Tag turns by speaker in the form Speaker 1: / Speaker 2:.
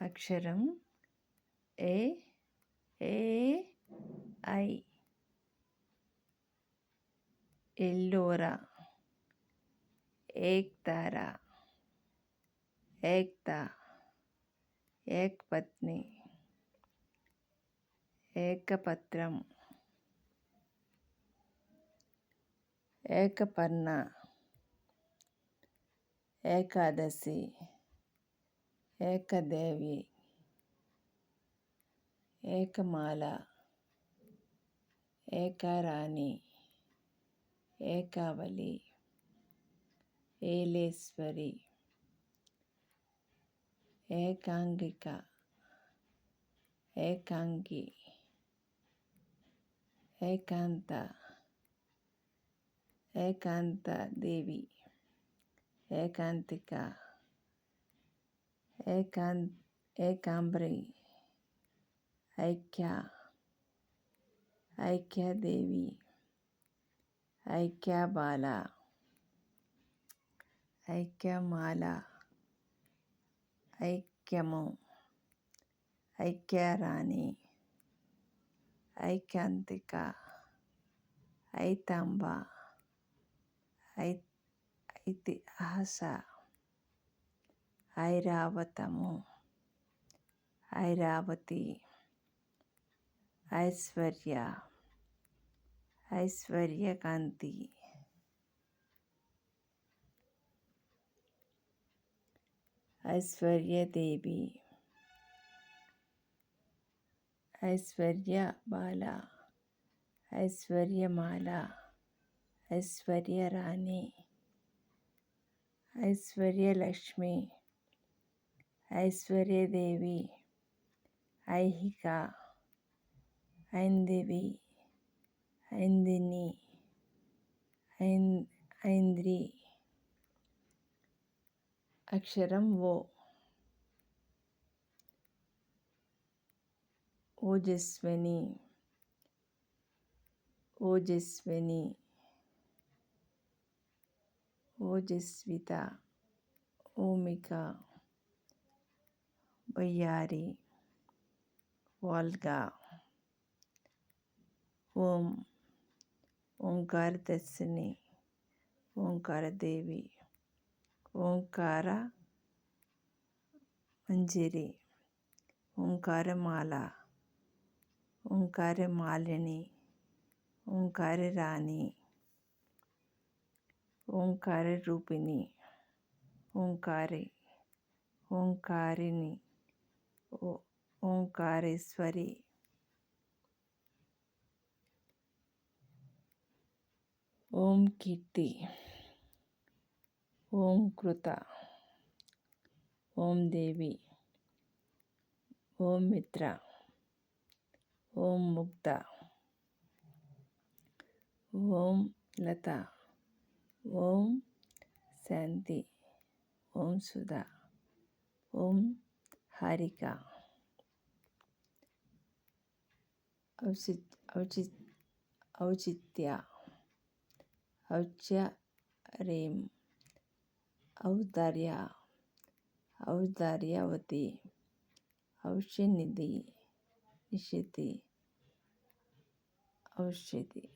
Speaker 1: అక్షరం ఏ ఏ ఐ. ఎల్లోరా. ఏక్తారా. ఏక్తా. ఏకపత్ని. ఏకపత్రం. ఏకపర్ణ. ఏకాదశి. ఏకదేవి ఏకమాల ఏకారాణి ఏకావళి ఏలేశ్వరి ఏకాంగిక ఏకాంగి ఏకాంత ఏకాంత దేవి ఏకాంతిక ఏకాం ఏకాంబ్రి ఐక్య ఐక్యదేవి ఐక్యబాల ఐక్యమాల ఐక్యము ఐక్యరాణి ఐకాంతిక ఐతాంబ ఐ ఇతిహాస ఐరావతము ఐరావతి ఐశ్వర్య ఐశ్వర్యకాంతి ఐశ్వర్యదేవి ఐశ్వర్య బాల ఐశ్వర్యమాల ఐశ్వర్యరాణి ఐశ్వర్యలక్ష్మి ऐश्वर्य देवी ऐहिका ऐंदेवी ऐंदिनी ऐंद्री अक्षरम वो ओजस्विनी ओजस्विनी ओजस्विता ओमिका। వయ్యారి వాల్గా ఓం ఓంకారదర్శిని ఓంకారదేవి ఓంకార మంజిరి ఓంకారమాల ఓంకారమాలిని ఓంకారరాణి ఓంకార రూపిణి ఓంకారి ओंकारेश्वरी ओम कीर्ति ओम कृता ओम देवी ओम मित्रा ओम मुक्ता ओम लता ओम शांति ओम सुधा ओम हारिका औचित औचित औचित्या औच्या औदार्या औदार्यावती औषनिधी निशेती औषधी